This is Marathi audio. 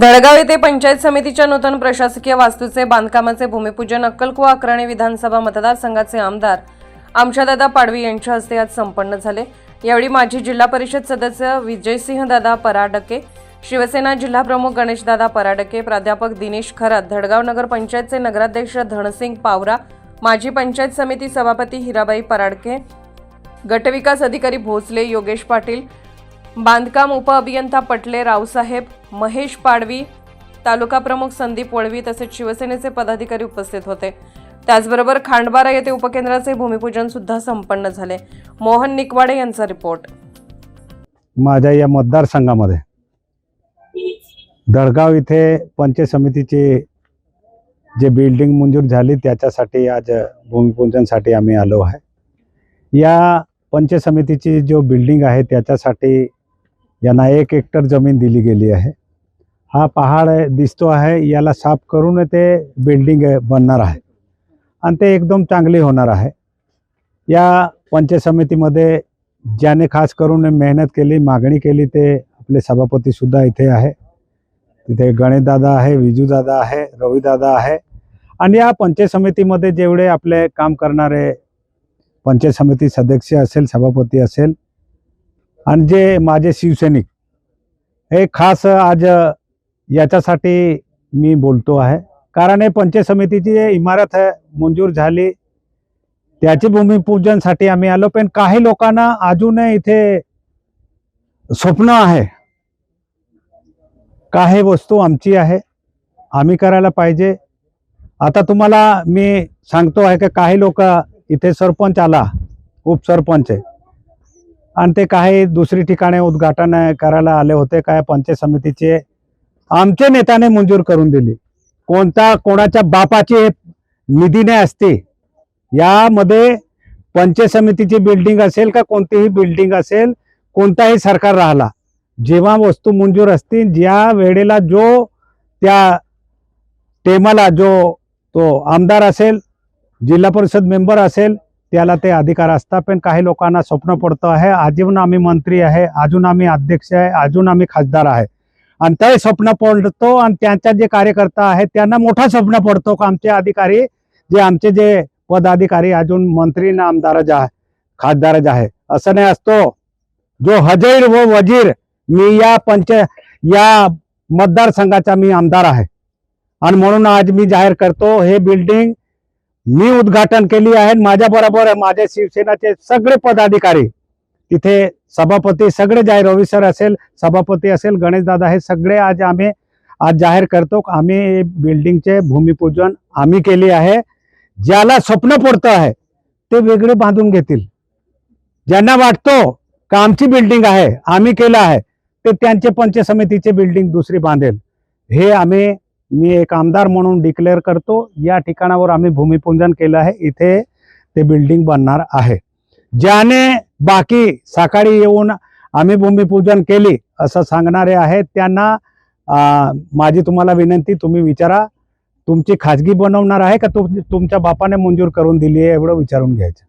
धडगाव येथे पंचायत समितीच्या नूतन प्रशासकीय वास्तूचे बांधकामाचे भूमिपूजन अक्कलकुवा अक्राणी विधानसभा मतदारसंघाचे आमदार आमच्यादादा पाडवी यांच्या हस्ते आज संपन्न झाले. यावेळी माजी जिल्हा परिषद सदस्य विजयसिंह दादा पराडके शिवसेना जिल्हा प्रमुख गणेशदादा पराडके प्राध्यापक दिनेश खरात धडगाव नगर पंचायतचे नगराध्यक्ष धनसिंग पावरा माजी पंचायत समिती सभापती हिराबाई पराडके गटविकास अधिकारी भोसले योगेश पाटील बांधकाम उपअभियंता पटले रावसाहेब महेश पाडवी तालुका प्रमुख संदीप वळवी तसेच शिवसेनेचे पदाधिकारी उपस्थित होते. त्याचबरोबर खांडबारा येथे उपकेंद्राचे भूमिपूजन सुद्धा संपन्न झाले. मोहन निकवाडे यांचा रिपोर्ट. माझ्या या मतदारसंघामध्ये दडगाव इथे पंचायत समितीची जे बिल्डिंग मंजूर झाली त्याच्यासाठी आज भूमिपूजनसाठी आम्ही आलो आहे. या पंचायत समितीची जो बिल्डिंग आहे त्याच्यासाठी यांना एक हेक्टर जमीन दिली गेली आहे. हा पहाड दिसतो आहे याला साफ करून ते बिल्डिंग बनणार आहे. आणि ते एकदम चांगली होणार आहे. या पंचायत समितीमध्ये ज्याने खास करून मेहनत केली मागणी केली ते आपले सभापतीसुद्धा इथे आहे. तिथे गणेशदादा आहे विजूदादा आहे रवीदादा आहे. आणि या पंचायत समितीमध्ये जेवढे आपले काम करणारे पंचायत समिती सदस्य असेल सभापती असेल आणि जे माझे शिवसैनिक हे खास आज याच्यासाठी मी बोलतो आहे. कारण हे पंचायत समितीची जी इमारत आहे मंजूर झाली त्याची भूमिपूजनसाठी आम्ही आलो. पण काही लोकांना अजूनही इथे स्वप्न आहे. काही वस्तू आमची आहे. आम्ही करायला पाहिजे. आता तुम्हाला मी सांगतो आहे की काही लोक इथे सरपंच आला उपसरपंच आहे. आणि ते काही दुसरी ठिकाणी उद्घाटन करायला आले होते काय पंचायत समितीचे. आमच्या नेत्याने मंजूर करून दिली. कोणता कोणाच्या बापाची निधीने असते. यामध्ये पंचायत समितीची बिल्डिंग असेल का कोणतीही बिल्डिंग असेल कोणताही सरकार राहिला जेव्हा वस्तू मंजूर असतील ज्या वेळेला जो त्या टेमाला जो तो आमदार असेल जिल्हा परिषद मेंबर असेल त्याला ते अधिकार असतात. पण काही लोकांना स्वप्न पडतं आहे अजून आम्ही मंत्री आहे अजून आम्ही अध्यक्ष आहे अजून आम्ही खासदार आहे. आणि ते स्वप्न पडतो आणि त्यांच्या जे कार्यकर्ता आहेत त्यांना मोठा स्वप्न पडतो का आमचे अधिकारी जे आमचे जे पदाधिकारी अजून मंत्री ना आमदार आहे खासदार आहे असं नाही असतो. जो हजैर व वजीर मी या पंच या मतदारसंघाचा मी आमदार आहे. आणि म्हणून आज मी जाहीर करतो हे बिल्डिंग मी उद्घाटन केली आहे माझ्या बरोबर माझ्या शिवसेनाचे सगळे पदाधिकारी. तिथे सभापती सगळे जाहीर रवी सर असेल सभापती असेल गणेशदादा हे सगळे आज आम्ही आज जाहीर करतो. आम्ही बिल्डिंगचे भूमिपूजन आम्ही केले आहे. ज्याला स्वप्न पडतं आहे ते वेगळे बांधून घेतील. ज्यांना वाटतो का आमची बिल्डिंग आहे आम्ही केलं आहे ते त्यांचे पंच समितीचे बिल्डिंग दुसरी बांधेल. हे आम्ही मी एक आमदार म्हणून डिक्लेअर करतो या ठिकाणावर आम्ही भूमिपूजन केलं आहे इथे ते बिल्डिंग बनणार आहे. ज्याने बाकी सकाळी येऊन आम्ही भूमिपूजन केली असं सांगणारे आहेत त्यांना माझी तुम्हाला विनंती तुम्ही विचारा तुमची खाजगी बनवणार आहे का तुम तुमच्या बापाने मंजूर करून दिली आहे एवढं विचारून घ्यायचं.